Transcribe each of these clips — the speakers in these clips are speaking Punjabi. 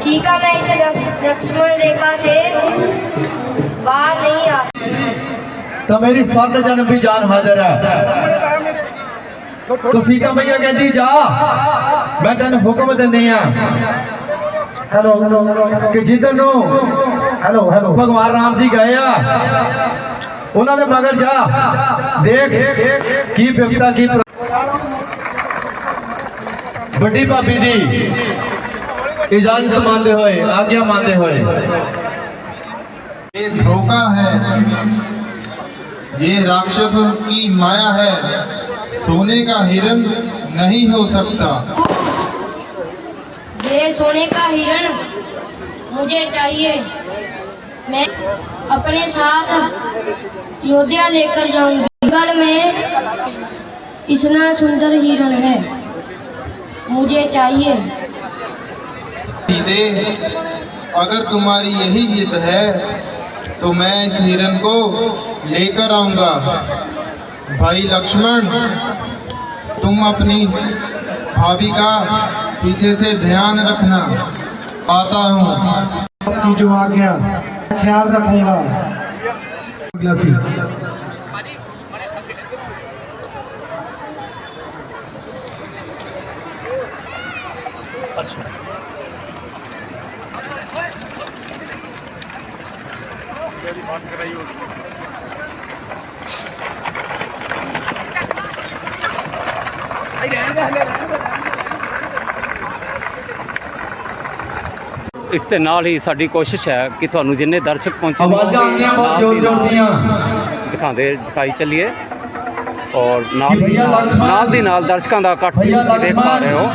ठीक है मैं इस लक्ष- लक्ष्मण रेखा से बाहर नहीं आ ਤਾਂ ਮੇਰੀ ਸੱਤ ਜਨਮ ਦੀ ਜਾਨ ਹਾਜ਼ਰ ਹੈ ਤੂੰ ਸੀਤਾ ਮਈਆ ਕਹਿੰਦੀ ਜਾ ਮੈਂ ਤੈਨੂੰ ਹੁਕਮ ਦਿੰਦੀ ਆ ਹੈਲੋ ਹੈਲੋ ਕਿ ਜਿੱਧਰ ਨੂੰ ਹੈਲੋ ਹੈਲੋ ਭਗਵਾਨ ਰਾਮ ਜੀ ਗਏ ਆ ਉਹਨਾਂ ਦੇ ਮਗਰ ਜਾ ਦੇਖ ਕੀ ਬਿਪਤਾ ਕੀ ਪ੍ਰ- ਵੱਡੀ ਭਾਬੀ ਦੀ इजाज़त मानते हुए आज्ञा मानते हुए। ये धोखा है। ये राक्षस की माया है। सोने का हिरण नहीं हो सकता। ये सोने का हिरण मुझे चाहिए। मैं अपने साथ योद्धा लेकर जाऊँगी। गढ़ में इतना सुंदर हिरण है। मुझे चाहिए। सीधे अगर तुम्हारी यही जिद है तो मैं इस हिरन को लेकर आऊँगा। भाई लक्ष्मण तुम अपनी भाभी का पीछे से ध्यान रखना। आता हूँ। आपकी जो गया ख्याल रखूँगा। ਇਸ ਦੇ ਨਾਲ ਹੀ ਸਾਡੀ ਕੋਸ਼ਿਸ਼ ਹੈ ਕਿ ਤੁਹਾਨੂੰ ਜਿੰਨੇ ਦਰਸ਼ਕ ਪਹੁੰਚੇ ਨੇ, ਆਵਾਜ਼ਾਂ ਆਉਂਦੀਆਂ ਬਹੁਤ ਨਾਲ ਜ਼ੋਰ ਦੀ ਜ਼ੋਰ ਨਾਲ ਦੀਆਂ ਦਿਖਾਉਂਦੇ ਦਿਖਾਈ ਚੱਲੀਏ ਔਰ ਨਾਲ ਕਿ ਭਈਆ ਲਕਸ਼ਮਣ- ਨਾਲ ਦੀ ਨਾਲ ਦਰਸ਼ਕਾਂ ਦਾ ਇਕੱਠ ਵੀ ਭਈਆ ਤੁਸੀਂ ਦੇਖ ਪਾ ਲਕਸ਼ਮਣ। ਰਹੇ ਹੋ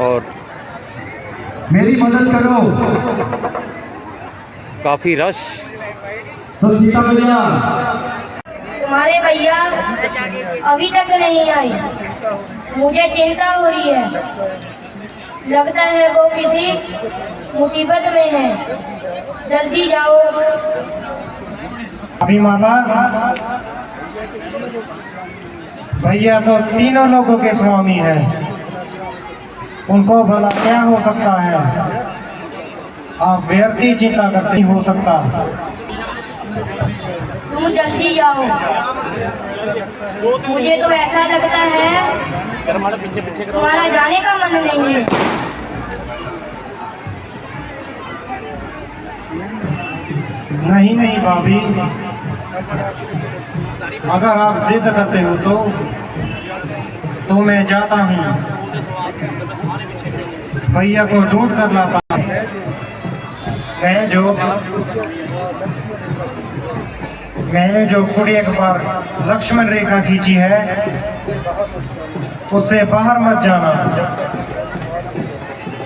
ਔਰ ਮੇਰੀ ਮਦਦ ਕਰੋ ਕਾਫੀ ਰਸ਼ तो सीता मैया तुम्हारे भैया अभी तक नहीं आई मुझे चिंता हो रही है। लगता है वो किसी मुसीबत में है। जल्दी जाओ। अभी माता भैया तो तीनों लोगों के स्वामी हैं। उनको भला क्या हो सकता है? आप व्यर्थ ही चिंता करते हो सकता। तुम जल्दी जाओ। मुझे तो ऐसा लगता है तुम्हारा जाने का मन नहीं है। नहीं नहीं भाभी। अगर आप जिद करते हो तो तो मैं जाता हूँ। भैया को ढूंढ कर लाता हूँ। मैं जो मैंने जो कुड़ी एक बार लक्ष्मण रेखा खींची है उससे बाहर मत जाना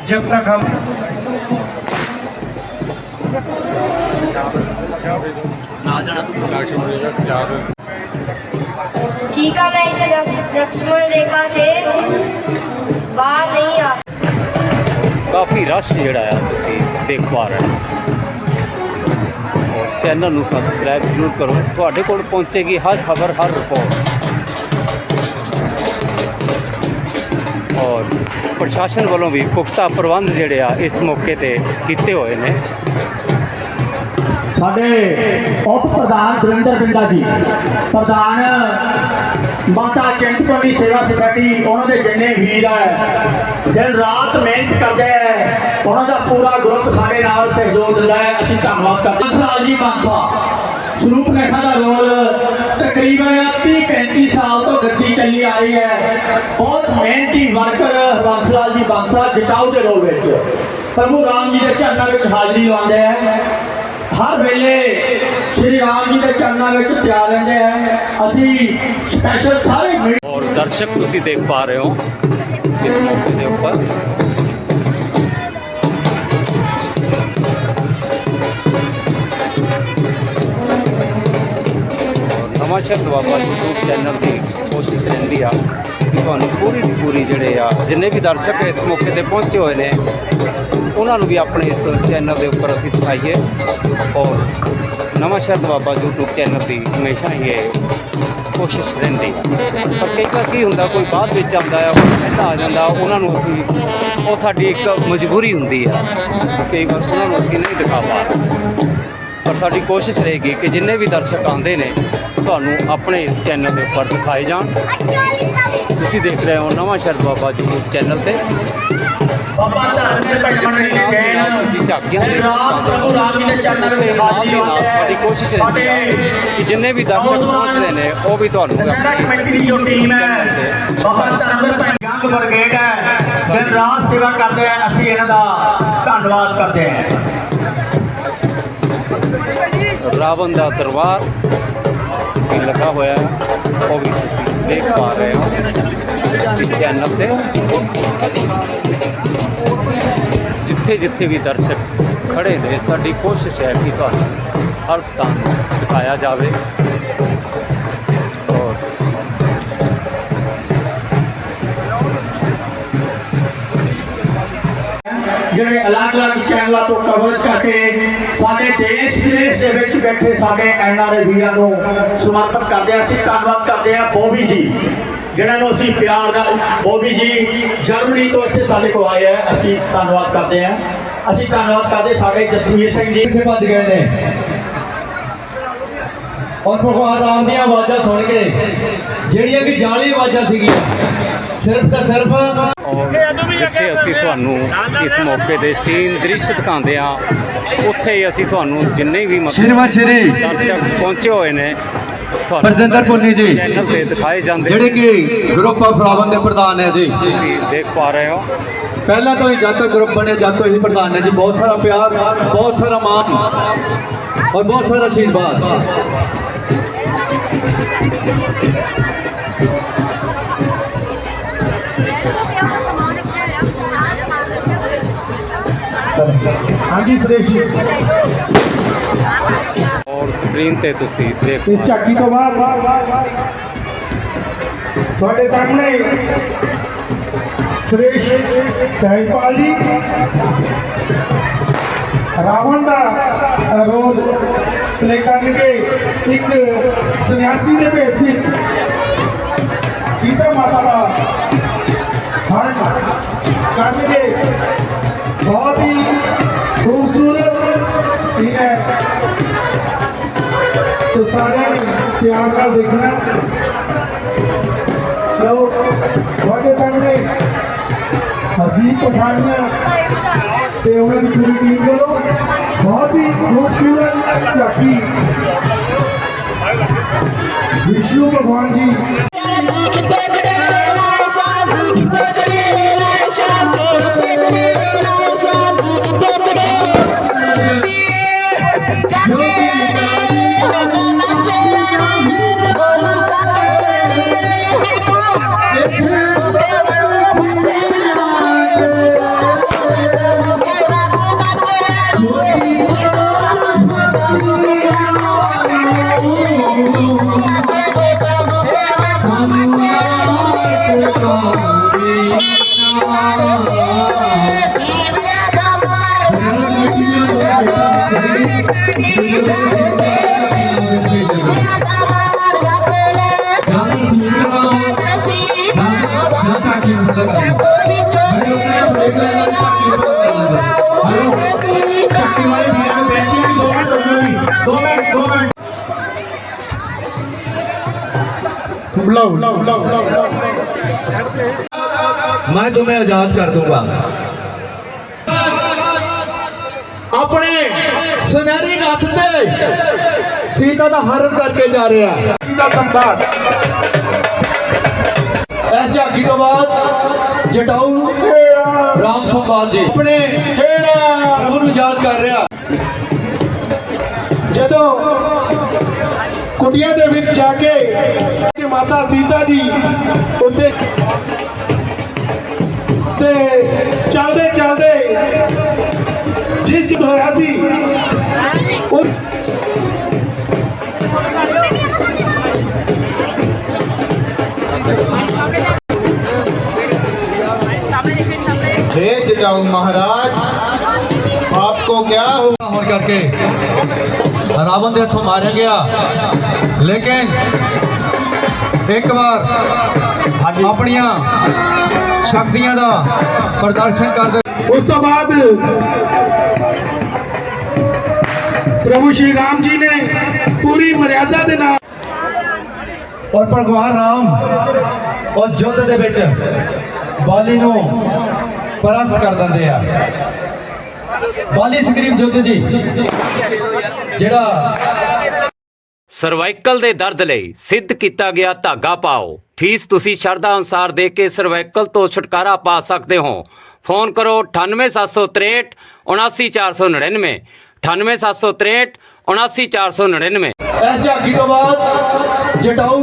जब तक हम ठीक है मैं इस लक्ष- लक्ष्मण रेखा से बाहर नहीं आ ਕਾਫੀ ਰਸ਼ ਜਿਹੜਾ ਆ ਤੁਸੀਂ ਦੇਖ ਪਾ ਰਹੇ ਹੋ ਔਰ ਚੈਨਲ ਨੂੰ ਸਬਸਕ੍ਰਾਈਬ ਜ਼ਰੂਰ ਕਰੋ ਤੁਹਾਡੇ ਕੋਲ ਪਹੁੰਚੇਗੀ ਹਰ ਖਬਰ ਹਰ ਰਿਪੋਰਟ ਔਰ ਪ੍ਰਸ਼ਾਸਨ ਵੱਲੋਂ ਵੀ ਪੁਖਤਾ ਪ੍ਰਬੰਧ ਜਿਹੜੇ ਆ ਇਸ ਮੌਕੇ ਤੇ ਕੀਤੇ ਹੋਏ ਨੇ। ਸਾਡੇ ਉਪ ਪ੍ਰਧਾਨ ਗੁਰਿੰਦਰ ਬਿੰਦਾ ਜੀ, ਪ੍ਰਧਾਨ ਮਾਤਾ ਚਿੰਤਪੁਰਨੀ ਸੇਵਾ ਸੁਸਾਇਟੀ, ਉਹਨਾਂ ਦੇ ਜਿੰਨੇ ਵੀਰ ਹੈ ਦਿਨ ਰਾਤ ਮਿਹਨਤ ਕਰਦੇ ਹੈ ਉਹਨਾਂ ਦਾ ਪੂਰਾ ਗਰੁੱਪ ਸਾਡੇ ਨਾਲ ਸਹਿਯੋਗ ਦਿੰਦਾ ਹੈ। ਅਸੀਂ ਧੰਨਵਾਦ ਕਰਦੇ ਹਾਂ। ਸਰਾਜ ਜੀ ਮਾਨਸਾ ਸਰੂਪ ਰੇਖਾ ਦਾ ਰੋਲ ਤਕਰੀਬਨ 30 35 ਸਾਲ ਤੋਂ ਗੱਦੀ ਚੱਲੀ ਆ ਰਹੀ ਹੈ। ਬਹੁਤ ਮਿਹਨਤੀ ਵਰਕਰ ਬਾਂਸਲਾਲ ਜੀ ਬਾਂਸਾ ਜਿਤਾਉ ਦੇ ਰੋਲ ਵਿੱਚ। ਪ੍ਰਭੂ ਰਾਮ ਜੀ ਦੇ ਚਰਨਾਂ ਵਿੱਚ ਹਾਜ਼ਰੀ ਲਵਾਉਂਦੇ ਹੈ ਹਰ ਵੇਲੇ ਸ਼੍ਰੀ ਰਾਮ ਜੀ ਦੇ ਚਰਨਾਂ ਵਿੱਚ ਪਿਆਰ ਲੈਂਦੇ ਹੈ ਅਸੀਂ ਸਪੈਸ਼ਲ ਸਾਰੇ ਮੀਡੀਆ ਔਰ ਦਰਸ਼ਕ ਤੁਸੀਂ ਦੇਖ ਪਾ ਰਹੇ ਹੋ ਇਸ ਮੌਕੇ ਦੇ ਉੱਪਰ। ਔਰ ਨਵਾਂ ਸ਼ਹਿਰ ਦੁਆਬਾ YouTube ਚੈਨਲ ਦੀ ਕੋਸ਼ਿਸ਼ ਰਹਿੰਦੀ ਆ ਕਿ ਤੁਹਾਨੂੰ ਪੂਰੀ ਦੀ ਪੂਰੀ ਜਿਹੜੇ ਆ, ਜਿੰਨੇ ਵੀ ਦਰਸ਼ਕ ਇਸ ਮੌਕੇ ਤੇ ਪਹੁੰਚੇ ਹੋਏ ਨੇ, ਉਹਨਾਂ ਨੂੰ ਵੀ ਆਪਣੇ ਇਸ ਚੈਨਲ ਦੇ ਉੱਪਰ ਅਸੀਂ ਦਿਖਾਈਏ। ਔਰ ਨਵਾਂ ਸ਼ਹਿਰ ਦੁਆਬਾ YouTube ਚੈਨਲ ਦੀ ਹਮੇਸ਼ਾ ਹੀ ਇਹ ਕੋਸ਼ਿਸ਼ ਰਹਿੰਦੀ ਪਰ ਕਈ ਵਾਰ ਕੀ ਹੁੰਦਾ, ਕੋਈ ਬਾਅਦ ਵਿੱਚ ਆਉਂਦਾ ਆ ਪਹਿਲਾਂ ਆ ਜਾਂਦਾ, ਉਹਨਾਂ ਨੂੰ ਅਸੀਂ, ਉਹ ਸਾਡੀ ਇੱਕ ਮਜਬੂਰੀ ਹੁੰਦੀ ਆ ਕਈ ਵਾਰ ਉਹਨਾਂ ਨੂੰ ਅਸੀਂ ਨਹੀਂ ਦਿਖਾ ਪਾ ਪਰ ਸਾਡੀ ਕੋਸ਼ਿਸ਼ ਰਹੇਗੀ ਕਿ ਜਿੰਨੇ ਵੀ ਦਰਸ਼ਕ ਆਉਂਦੇ ਨੇ ਤੁਹਾਨੂੰ ਆਪਣੇ ਇਸ ਚੈਨਲ ਦੇ ਉੱਪਰ ਦਿਖਾਏ ਜਾਣ। ਤੁਸੀਂ ਦੇਖ ਰਹੇ ਹੋ ਨਵਾਂ ਸ਼ਹਿਰ ਬਾਬਾ ਜੀ ਚੈਨਲ ਤੇ। ਬਾਬਾ ਧਰਮ ਦੇ ਮੰਡਲੀ ਦੀ ਦੇਣ ਤੁਸੀਂ ਝਾਕੀਆਂ ਦਿਨ ਰਾਤ ਪ੍ਰਭੂ ਰਾਮ ਜੀ ਦੇ ਚਰਨਾਂ ਵਿੱਚ ਤੇ ਹਾਜ਼ਰੀ ਦੀ ਨਾਲ ਸਾਡੀ ਕੋਸ਼ਿਸ਼ ਰਹਿੰਦੀ ਹੈ ਕਿ ਜਿੰਨੇ ਵੀ ਦਰਸ਼ਕ ਪਹੁੰਚਦੇ ਨੇ ਉਹ ਵੀ ਤੁਹਾਨੂੰ ਕਮੇਟੀ ਦੀ ਜੋ ਟੀਮ ਹੈ ਬਾਬਾ ਧਰਮ ਦੇ ਜੰਗ ਬਰਗੇਡ ਹੈ। ਦਿਨ ਰਾਤ ਸੇਵਾ ਕਰਦੇ ਆ ਅਸੀਂ ਇਹਨਾਂ ਦਾ ਧੰਨਵਾਦ ਕਰਦੇ ਹਾਂ ਰਾਵਣ ਦਾ ਦਰਬਾਰ। ਵੀ ਲੱਗਾ ਹੋਇਆ ਹੈ। ਉਹ ਵੀ ਤੁਸੀਂ ਦੇਖ ਪਾ ਰਹੇ ਹੋ। ਇਸ ਚੈਨਲ ਤੇ। ਜਿੱਥੇ ਜਿੱਥੇ ਵੀ ਦਰਸ਼ਕ ਖੜੇ ਨੇ, ਸਾਡੀ ਕੋਸ਼ਿਸ਼ ਹੈ ਕਿ ਤੁਹਾਨੂੰ ਹਰ ਸਥਾਨ ਦਿਖਾਇਆ ਜਾਵੇ। ਜਿਹੜੇ ਅਲੱਗ-ਅਲੱਗ ਚੈਨਲਾਂ ਤੋਂ ਕਵਰੇਜ ਕਰਕੇ ਸਾਡੇ ਦੇਸ਼ ਵਿਦੇਸ਼ ਦੇ ਵਿੱਚ ਬੈਠੇ ਸਾਡੇ ਐਨਆਰਏ ਵੀਰਾਂ ਨੂੰ ਸਮਰਪਿਤ ਕਰਦੇ ਹਾਂ। ਅਸੀਂ ਧੰਨਵਾਦ ਕਰਦੇ ਹਾਂ ਬੋਬੀ ਜੀ ਜਿਹਨਾਂ ਨੂੰ ਅਸੀਂ ਪਿਆਰ ਨਾਲ ਬੋਬੀ ਜੀ, ਜਰਮਨੀ ਤੋਂ ਇੱਥੇ ਸਾਡੇ ਕੋਲ ਆਏ ਆ ਅਸੀਂ ਧੰਨਵਾਦ ਕਰਦੇ ਹਾਂ। ਅਸੀਂ ਧੰਨਵਾਦ ਕਰਦੇ ਸਾਡੇ ਜਸਵੀਰ ਸਿੰਘ ਜੀ। ਇੱਥੇ ਭੱਜ ਗਏ ਨੇ। ਔਰ ਭਗਵਾਨ ਰਾਮ ਦੀਆਂ ਆਵਾਜ਼ਾਂ ਸੁਣ ਕੇ ਜਿਹੜੀਆਂ ਕਿ ਜਾਲੀ ਆਵਾਜ਼ਾਂ ਸੀਗੀਆਂ, ਸਿਰਫ ਤਾਂ ਸਿਰਫ ਔਰ ਜਿੱਥੇ ਅਸੀਂ ਤੁਹਾਨੂੰ ਇਸ ਮੌਕੇ ਦੇ ਸੀਨ ਦ੍ਰਿਸ਼ ਦਿਖਾਉਂਦੇ ਆ ਉੱਥੇ ਹੀ ਅਸੀਂ ਤੁਹਾਨੂੰ ਜਿੰਨੇ ਵੀ ਮਤਲਬ ਪਹੁੰਚੇ ਹੋਏ ਨੇ ਪਰਜਿੰਦਰ ਪੁੰਨੀ ਜੀ। ਚੈਨਲ ਤੇ ਦਿਖਾਏ ਜਾਂਦੇ ਜਿਹੜੇ ਕਿ ਗਰੁੱਪ ਆਫ ਰਾਵਣ ਦੇ ਪ੍ਰਧਾਨ ਹੈ ਜੀ। ਤੁਸੀਂ ਦੇਖ ਪਾ ਰਹੇ ਹੋ। ਪਹਿਲਾਂ ਤੋਂ ਹੀ ਜਦ ਤੱਕ ਗਰੁੱਪ ਬਣੇ ਜਦ ਤੋਂ ਹੀ ਪ੍ਰਧਾਨ ਨੇ ਜੀ। ਬਹੁਤ ਸਾਰਾ ਪਿਆਰ ਬਹੁਤ ਸਾਰਾ ਮਾਣ ਔਰ ਬਹੁਤ ਸਾਰਾ ਆਸ਼ੀਰਵਾਦ ਹਾਂਜੀ ਸੁਰੇਸ਼ ਜੀ ਔਰ ਸਕਰੀਨ ਤੇ ਤੁਸੀਂ ਦੇਖ ਇਸ ਝਾਕੀ ਤੋਂ ਬਾਅਦ ਤੁਹਾਡੇ ਸਾਹਮਣੇ ਸੁਰੇਸ਼ ਸਹਿਜਪਾਲ ਜੀ ਰਾਵਣ ਦਾ ਰੋਲ ਪਲੇ ਕਰਨਗੇ ਇੱਕ ਸੰਨਿਆਸੀ ਦੇ ਭੇਸ ਵਿੱਚ ਧਿਆਨ ਨਾਲ ਦੇਖਣਾ ਲਓ ਤੁਹਾਡੇ ਸਾਹਮਣੇ ਹਰਜੀਤ ਪਠਾਨੀਆ ਤੇ ਉਹਨਾਂ ਦੀ ਪੂਰੀ ਟੀਮ ਵੱਲੋਂ ਬਹੁਤ ਹੀ ਖੂਬਸੂਰਤ ਝਾਕੀ ਵਿਸ਼ਨੂੰ ਭਗਵਾਨ ਜੀ मैं तुम्हें आजाद कर दूंगा अपने सुनहरी नथ से सीता का हरण करके जा रहा है ਸੰਭਾਗ ਤੋਂ ਬਾਅਦ ਜਟਾਊ, ਰਾਮ ਸੰਭਾਲ ਜੀ। ਆਪਣੇ ਪ੍ਰਭੂ ਨੂੰ ਯਾਦ ਕਰ ਰਿਹਾ। ਜਦੋਂ ਕੁਟੀਆਂ ਦੇ ਵਿੱਚ ਜਾ ਕੇ ਕਿ ਮਾਤਾ ਸੀਤਾ ਜੀ ਉੱਥੇ ਤੇ ਚੱਲਦੇ ਚੱਲਦੇ ਜਿਸ ਜਿ ਹੋਇਆ ਸੀ, ਉਹ हे जटाऊ महाराज आपको क्या हुआ ਹੋਣ ਕਰਕੇ ਰਾਵਣ ਦੇ ਹੱਥੋਂ ਮਾਰਿਆ ਗਿਆ ਲੇਕਿਨ ਇੱਕ ਵਾਰ ਆਪਣੀਆਂ ਸ਼ਕਤੀਆਂ ਦਾ ਪ੍ਰਦਰਸ਼ਨ ਕਰਦੇ ਉਸ ਤੋਂ ਬਾਅਦ ਪ੍ਰਭੂ ਸ਼੍ਰੀ ਰਾਮ ਜੀ ਨੇ ਪੂਰੀ ਮਰਿਆਦਾ ਦੇ ਨਾਲ ਔਰ ਭਗਵਾਨ ਰਾਮ ਉਹ ਯੁੱਧ ਦੇ ਵਿੱਚ ਬਾਲੀ ਨੂੰ ਪਰਸਤ ਕਰ ਦਿੰਦੇ ਆ। ਬਾਲੀ ਸਕਰੀਬ ਯੁੱਧ ਜੀ ਜਿਹੜਾ ਸਰਵਾਈਕਲ ਦੇ ਦਰਦ ਲਈ ਸਿੱਧ ਕੀਤਾ ਗਿਆ ਧਾਗਾ ਪਾਓ। ਫੀਸ ਤੁਸੀਂ ਸ਼ਰਧਾ ਅਨੁਸਾਰ ਦੇ ਕੇ ਸਰਵਾਈਕਲ ਤੋਂ ਛੁਟਕਾਰਾ ਪਾ ਸਕਦੇ ਹੋ। ਫੋਨ ਕਰੋ 98763 79499 98763 79499 ਇਸ ਝਾਕੀ ਤੋਂ ਬਾਅਦ ਜਟਾਊ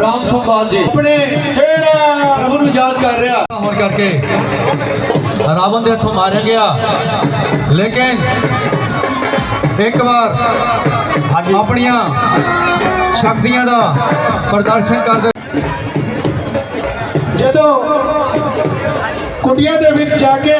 ਰਾਮ ਸੰਵਾਦ ਜੀ। ਆਪਣੇ ਪ੍ਰਭੂ ਨੂੰ ਯਾਦ ਕਰ ਰਿਹਾ। ਹੋਣ ਕਰਕੇ ਰਾਵਣ ਦੇ ਹੱਥੋਂ ਮਾਰਿਆ ਗਿਆ। ਲੇਕਿਨ ਇੱਕ ਵਾਰ ਆਪਣੀਆਂ ਸ਼ਕਤੀਆਂ ਦਾ ਪ੍ਰਦਰਸ਼ਨ ਕਰਦੇ ਜਦੋਂ ਕੁਟੀਆਂ ਦੇ ਵਿੱਚ ਜਾ ਕੇ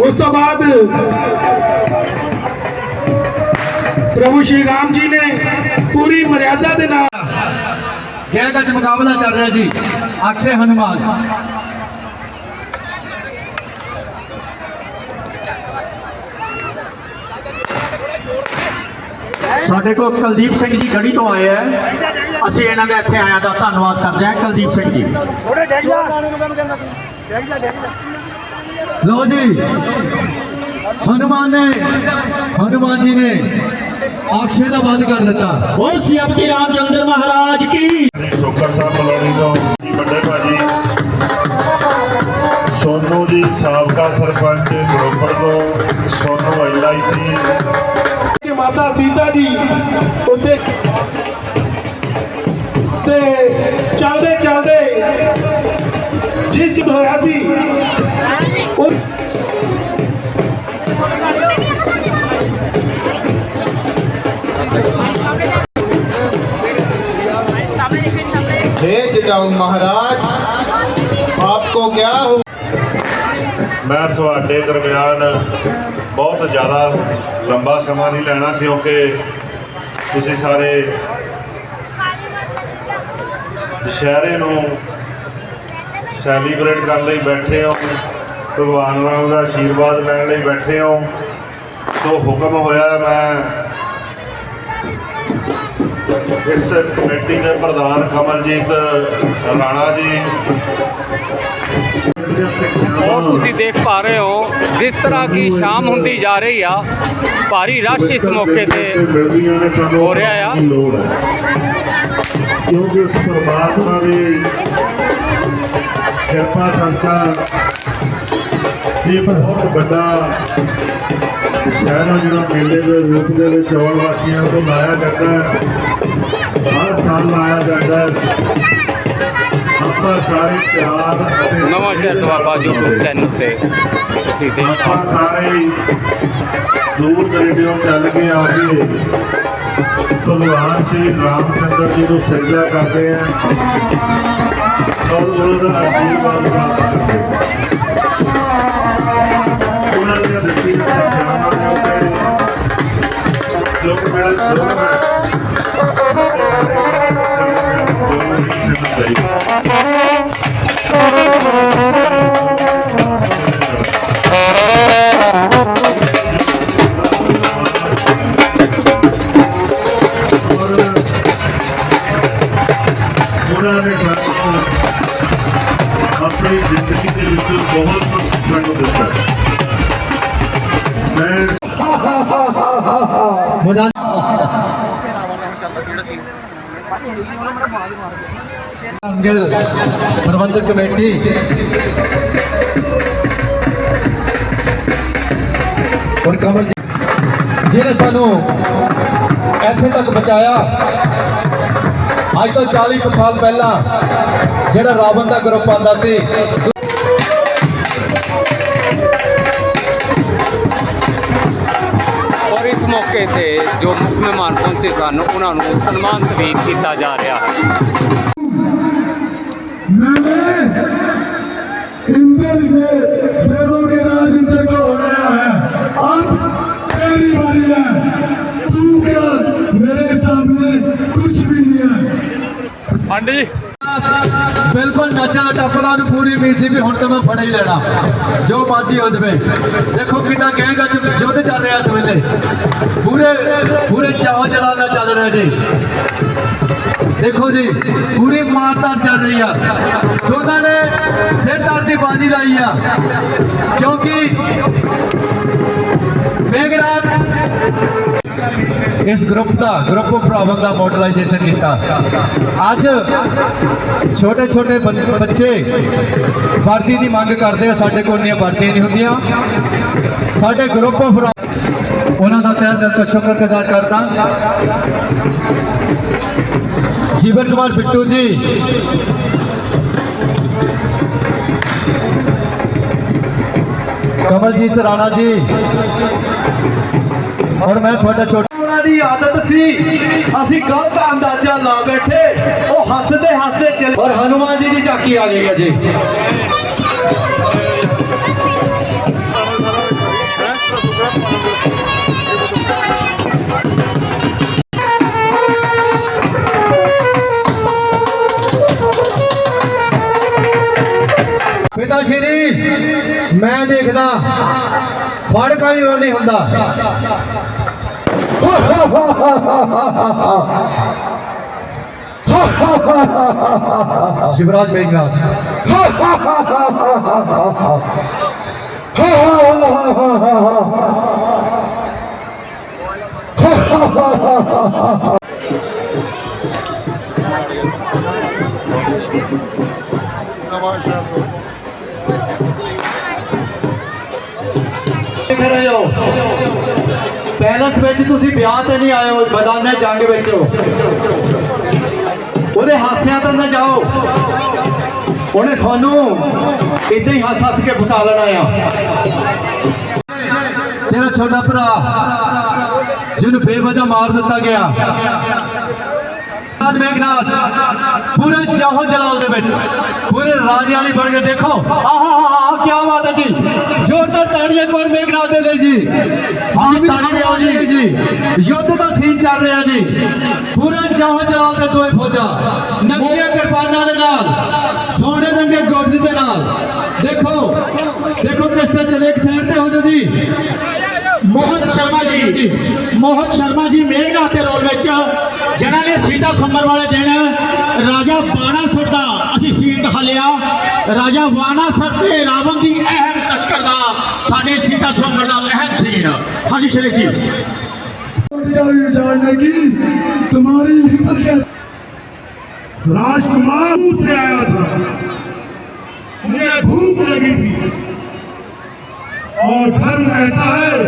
ਉਸ ਤੋਂ ਬਾਅਦ ਪ੍ਰਭੂ ਸ਼੍ਰੀ ਰਾਮ ਜੀ ਨੇ ਪੂਰੀ ਮਰਿਆਦਾ ਦੇ ਨਾਲ ਗੈਰ ਦਾ ਮੁਕਾਬਲਾ ਚੱਲ ਰਿਹਾ ਜੀ। ਅਕਸ਼ੇ ਹਨੂਮਾਨ। ਸਾਡੇ ਕੋਲ ਕੁਲਦੀਪ ਸਿੰਘ ਜੀ ਗੜੀ ਤੋਂ ਆਏ ਆ। ਅਸੀਂ ਇਹਨਾਂ ਦੇ ਇੱਥੇ ਆਇਆ ਦਾ ਧੰਨਵਾਦ ਕਰਦੇ ਹਾਂ ਕੁਲਦੀਪ ਸਿੰਘ ਜੀ। ਲੋ ਜੀ। ਹਨੂਮਾਨ ਨੇ ਹਨੂਮਾਨ ਜੀ ਨੇ ਅਕਸ਼ੇ ਦਾ ਵਧ ਕਰ ਦਿੱਤਾ। ਉਹ ਸ਼੍ਰੀ ਰਾਮਚੰਦਰ ਮਹਾਰਾਜ ਕੀ? ਜੀ ਠੋਕਰ ਸਾਹਿਬ ਬਲੌੜੀ ਤੋਂ। ਜੀ ਵੱਡੇ ਭਾਜੀ ਸੋਨੂ ਜੀ ਸਾਬਕਾ ਸਰਪੰਚ ਗਰੋਪਰ ਤੋਂ ਸੋਨੂ ਐਲਆਈਸੀ ਮਾਤਾ ਸੀਤਾ ਜੀ ਉੱਥੇ ਤੇ ਚੱਲਦੇ ਚੱਲਦੇ ਜਿਸ ਚ ਹੋਇਆ ਸੀ ਉਹ हे जटाऊ महाराज आपको क्या हो ਮੈਂ ਤੁਹਾਡੇ ਦਰਮਿਆਨ ਬਹੁਤ ਜ਼ਿਆਦਾ ਲੰਬਾ ਸਮਾਂ ਨਹੀਂ ਲੈਣਾ ਕਿਉਂਕਿ ਤੁਸੀਂ ਸਾਰੇ ਦੁਸ਼ਹਿਰੇ ਨੂੰ ਸੈਲੀਬ੍ਰੇਟ ਕਰਨ ਲਈ ਬੈਠੇ ਹੋ, ਭਗਵਾਨ ਰਾਮ ਦਾ ਆਸ਼ੀਰਵਾਦ ਲੈਣ ਲਈ ਬੈਠੇ ਹੋ। ਸੋ ਹੁਕਮ ਹੋਇਆ ਮੈਂ ਇਸ ਕਮੇਟੀ ਦੇ ਪ੍ਰਧਾਨ ਕਮਲਜੀਤ ਰਾਣਾ ਜੀ ਔਰ ਤੁਸੀਂ ਦੇਖ ਪਾ ਰਹੇ ਹੋ ਜਿਸ ਤਰ੍ਹਾਂ ਕਿ ਸ਼ਾਮ ਹੁੰਦੀ ਜਾ ਰਹੀ ਆ, ਭਾਰੀ ਰਸ਼ ਇਸ ਮੌਕੇ ਤੇ ਹੋ ਰਿਹਾ ਆ। ਕਿਉਂਕਿ ਉਸ ਪਰਮਾਤਮਾ ਦੀ ਕਿਰਪਾ ਸੰਤਾ ਇਹ ਬਹੁਤ ਵੱਡਾ ਸ਼ਹਿਰਾਂ ਜਿਹੜਾ ਮੇਲੇ ਦੇ ਰੂਪ ਦੇ ਵਿੱਚ ਆਉਣ ਵਾਸੀਆਂ ਨੂੰ ਲਾਇਆ ਜਾਂਦਾ ਹੈ ਹਰ ਸਾਲ ਲਾਇਆ ਜਾਂਦਾ ਹੈ ਆਪਾਂ ਸਾਰੇ ਅਤੇ ਨਵਾਂ ਸ਼ਹਿਰ ਦੁਆਬਾ YouTube ਚੈਨਲ ਤੇ ਤੁਸੀਂ ਦੇਖ ਆਪਾਂ ਸਾਰੇ ਦੂਰ ਦਰੇਡਿਓਂ ਚੱਲ ਕੇ ਆ ਕੇ ਭਗਵਾਨ ਸ਼੍ਰੀ ਰਾਮਚੰਦਰ ਜੀ ਨੂੰ ਸਜਦਾ ਕਰਦੇ ਆ। ਔਰ ਉਹਨਾਂ ਦਾ ਆਸ਼ੀਰਵਾਦ ਪ੍ਰਾਪਤ ਕਰਦੇ ਹਾਂ। ਉਹਨਾਂ ਦੀਆਂ ਦਿੱਤੀਆਂ ਸਿੱਖਿਆਵਾਂ ਦੇ ਉੱਤੇ ਜੋ ਕਿ ਮੇਰਾ ਜੋ ਮੈਦਾਨ ਅੰਗਲ ਪ੍ਰਬੰਧਕ ਕਮੇਟੀ। ਔਰ ਕਮਲ ਜਿਹਨੇ ਸਾਨੂੰ ਇੱਥੇ ਤੱਕ ਪਹੁੰਚਾਇਆ, ਅੱਜ ਤੋਂ 40 ਕੁ ਸਾਲ ਪਹਿਲਾਂ ਜਿਹੜਾ ਰਾਵਣ ਦਾ ਗਰੁੱਪ ਆਂਦਾ ਸੀ ਮੌਕੇ ਤੇ ਜੋ ਮੁੱਖ ਮਹਿਮਾਨ ਪਹੁੰਚੇ ਸਨ ਉਹਨਾਂ ਨੂੰ ਸਨਮਾਨਿਤ ਵੀ ਕੀਤਾ ਜਾ ਰਿਹਾ ਹੈ मैंने इंद्र के देवों के राज इंद्र का हो गया है अब तेरी बारी है तू क्या मेरे सामने कुछ भी नहीं है ਹਾਂਜੀ ਬਿਲਕੁਲ ਨੱਚਦਾ ਟੱਪਦਾ ਨੂੰ ਪੂਰੀ ਉਮੀਦ ਸੀ ਵੀ ਹੁਣ ਤਾਂ ਮੈਂ ਫੜ ਹੀ ਲੈਣਾ। ਜੋ ਮਰਜ਼ੀ ਹੋ ਜਵੇ। ਦੇਖੋ ਕਿੰਨਾ ਕਹੇਗਾ ਯੁੱਧ ਚੱਲ ਰਿਹਾ ਇਸ ਵੇਲੇ। ਪੂਰੇ ਪੂਰੇ ਚਾਹ ਜਲਾ ਨਾਲ ਚੱਲ ਰਿਹਾ ਜੀ। ਦੇਖੋ ਜੀ, ਪੂਰੀ ਮਾਰਦਾਰ ਚੱਲ ਰਹੀ ਆ। ਉਹਨਾਂ ਨੇ ਸਿਰਦਾਰ ਦੀ ਬਾਜੀ ਲਾਈ ਆ। ਕਿਉਂਕਿ ਮੇਘਰਾਜ ਇਸ ਗਰੁੱਪ ਦਾ ਗਰੁੱਪ ਭਰਾਵਾਂ ਦਾ ਮਾਡਲਾਈਜੇਸ਼ਨ ਕੀਤਾ। ਅੱਜ ਛੋਟੇ ਛੋਟੇ ਬੱਚੇ ਵਰਦੀ ਦੀ ਮੰਗ ਕਰਦੇ ਆ, ਸਾਡੇ ਕੋਲ ਇੰਨੀਆਂ ਵਰਦੀਆਂ ਨਹੀਂ ਹੁੰਦੀਆਂ। ਸਾਡੇ ਗਰੁੱਪ ਆਫ ਉਹਨਾਂ ਦਾ ਤਹਿ ਦਿਲ ਤੋਂ ਸ਼ੁਕਰਗੁਜ਼ਾਰ ਕਰਦਾ। ਜੀਵਨ ਕੁਮਾਰ ਬਿੱਟੂ ਜੀ। ਕਮਲਜੀਤ ਰਾਣਾ ਜੀ। ਔਰ ਮੈਂ ਤੁਹਾਡਾ ਛੋਟਾ ਉਹਨਾਂ ਦੀ ਆਦਤ ਸੀ। ਅਸੀਂ ਗਲਤ ਅੰਦਾਜ਼ਾ ਲਾ ਬੈਠੇ। ਉਹ ਹੱਸਦੇ ਹੱਸਦੇ ਚੱਲ ਔਰ ਹਨੂਮਾਨ ਜੀ ਦੀ ਝਾਕੀ ਆ ਗਈ ਹੈ ਪਿਤਾ ਸ਼੍ਰੀ, ਮੈਂ ਦੇਖਦਾ ਫੜ ਕੋਈ ਉਹ ਨਹੀਂ ਹੁੰਦਾ। शिवराज मेघना करायो ਪੈਲਸ ਵਿੱਚ ਤੁਸੀਂ ਵਿਆਹ ਤੇ ਨਹੀਂ ਆਏ ਹੋ, ਮੈਦਾਨੇ ਜੰਗ ਵਿੱਚ ਉਹਦੇ ਹਾਸਿਆਂ ਤੋਂ ਨਾ ਜਾਓ। ਉਹਨੇ ਤੁਹਾਨੂੰ ਇਦਾਂ ਹੀ ਹੱਸ ਹੱਸ ਕੇ ਫਸਾ ਲੈਣਾ ਆ। ਤੇਰਾ ਛੋਟਾ ਭਰਾ, ਜਿਹਨੂੰ ਬੇਵਜ੍ਹਾ ਮਾਰ ਦਿੱਤਾ ਗਿਆ। ਰਾਜ ਮੇਘਨਾਥ, ਪੂਰੇ ਚਾਹੋ ਜਲਾਲ ਦੇ ਵਿੱਚ, ਪੂਰੇ ਰਾਜੇ ਵਾਲੀ ਬਣ ਕੇ ਦੇਖੋ। ਆਹਾ ਹਾ ਹਾ ਕੀ ਬਾਤ ਹੈ ਜੀ। ਤਾੜੀਆਂ ਕੋਰ ਮੇਘਨਾਥ ਦੇ ਲਈ ਜੀ। ਆਹ ਤਾੜੀਆਂ ਲਈ ਜੀ। ਯੁੱਧ ਦਾ ਸੀਨ ਚੱਲ ਰਿਹਾ ਜੀ। ਪੂਰੇ ਚਾਹੋ ਜਲਾਲ ਦੇ ਦੋਏ ਫੌਜਾਂ। ਨੰਗੀਆਂ ਕਿਰਪਾਨਾਂ ਦੇ ਨਾਲ ਸੋਹਣੇ ਰੰਗੇ ਗੁਰਜ ਦੇ ਨਾਲ। ਦੇਖੋ ਦੇਖੋ ਕਿਸ ਤਰ੍ਹਾਂ ਚੱਲੇ ਇੱਕ ਸਾਈਡ ਤੇ ਹੋ ਜਾਓ ਜੀ। ਮੋਹਨ ਸ਼ਰਮਾ ਜੀ। ਮੋਹਨ ਸ਼ਰਮਾ ਜੀ ਮੇਘਨਾਥ ਦੇ ਰੋਲ ਵਿੱਚ ਜਿਨ੍ਹਾਂ ਨੇ ਸੀਤਾ ਸੰਬਰ ਵਾਲੇ ਦਿਨ ਰਾਜਾ ਬਾਣਾਸੁਰ ਦਾ ਅਸੀਂ ਸੀਨ ਦਿਖਾ ਲਿਆ। ਰਾਜਾ ਬਾਣਾਸੁਰ ਤੇ ਰਾਵਣ ਦੀ ਅਹਿਮ ਟੱਕਰ ਦਾ ਸਾਡੇ ਸੀਤਾ ਸੰਬਰ ਦਾ ਅਹਿਮ ਸੀਨ ਹਾਂਜੀ ਸ਼੍ਰੀ ਜੀ जानने की तुम्हारी हिम्मत क्या राजकुमार दूर से आया था मुझे भूख लगी थी और धर्म कहता है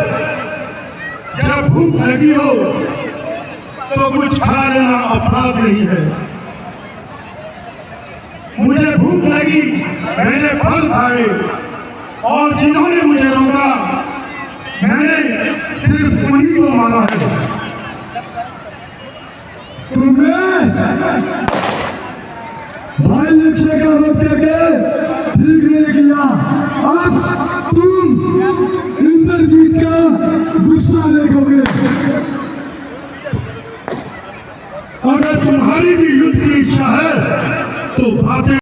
जब भूख लगी हो तो कुछ खा लेना अपराध नहीं है मुझे भूख लगी, मैंने फल खाए। और जिन्होंने मुझे रोका, मैंने सिर्फ़ उन्हीं को मारा है। तुमने भाई लक्ष्य का वध करके ठीक नहीं किया। अब तुम इंद्रजीत का गुस्सा देखोगे। अगर तुम्हारी भी युद्ध की इच्छा है तो बातें